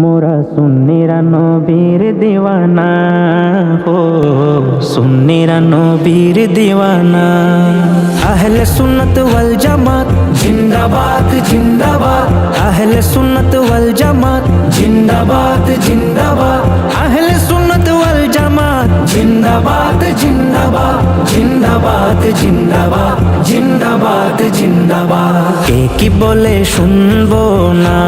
মোরা সুন্নিরা নবীর দিওয়ানা হো সুন্নিরা নবীর দিওয়ানা আহলে সুন্নত ওয়াল জামাত জিন্দাবাদ জিন্দাবাদ আহলে সুন্নত ওয়াল জামাত জিন্দাবাদ জিন্দাবাদ আহলে সুন্নত ওয়াল জামাত জিন্দাবাদ জিন্দাবাদ জিন্দাবাদ জিন্দাবাদ জিন্দাবাদ জিন্দাবাদ কে কি বলে শুনব না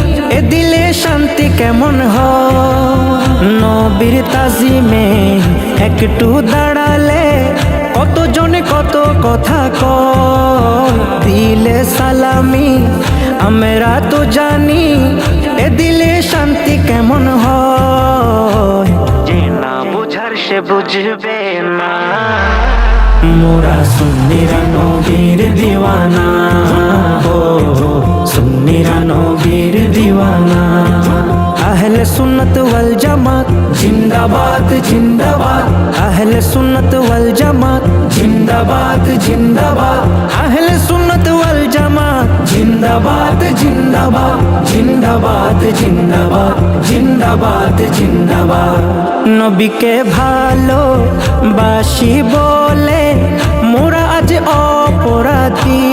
কেমন হয় নবীর তাজিমে একটু দাঁড়ালে কতজনে কত কথা ক দিলে সালামি আমরা তো জানি এ দিলে শান্তি কেমন হয়। যে না বুঝার সে বুঝবে না। মোরা সুন্নিরা নবীর দিওয়ানা। আহলে সুন্নত ওয়াল জামাত জিন্দাবাদ জিন্দাবাদ আহলে সুন্নত ওয়াল জামাত জিন্দাবাদ জিন্দাবাদ আহলে সুন্নত ওয়াল জামাত জিন্দাবাদ জিন্দাবাদ জিন্দাবাদ জিন্দাবাদ জিন্দাবাদ জিন্দাবাদ নবীকে ভালো বাসি বলে মোরা আজ অপরাধী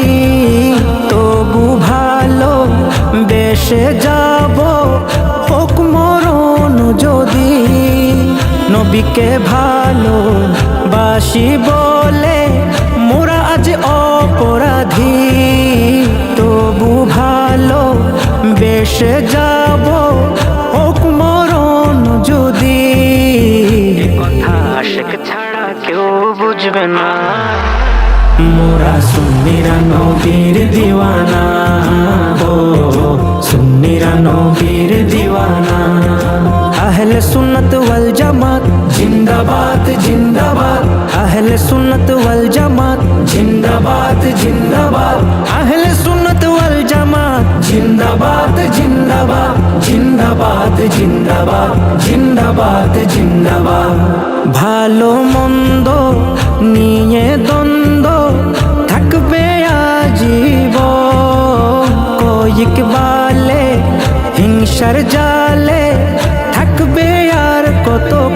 তবু ভালো বেশে নবীকে ভালো বাসি বলে মোরা আজ অপরাধী। তবু ভালো বেশে যাব মরণ যদি। কথা আশেক ছাড়া কেউ বুঝবে না। মোরা সুন্নিরা নবীর দিওয়ানা। ও সুন্নিরা নবীর সুন্নত ওয়াল জামাত। জিন্দাবাদ জিন্দাবাদ। আহলে সুন্নত ওয়াল জামাত। জিন্দাবাদ জিন্দাবাদ। আহলে সুন্নত ওয়াল জামাত। জিন্দাবাদ জিন্দাবাদ। জিন্দাবাদ জিন্দাবাদ। জিন্দাবাদ জিন্দাবাদ। ভালো মন্দ নিয়ে দ্বন্দ্ব থাকবে আজীব কয়েক বালে হিংসার জালে todo.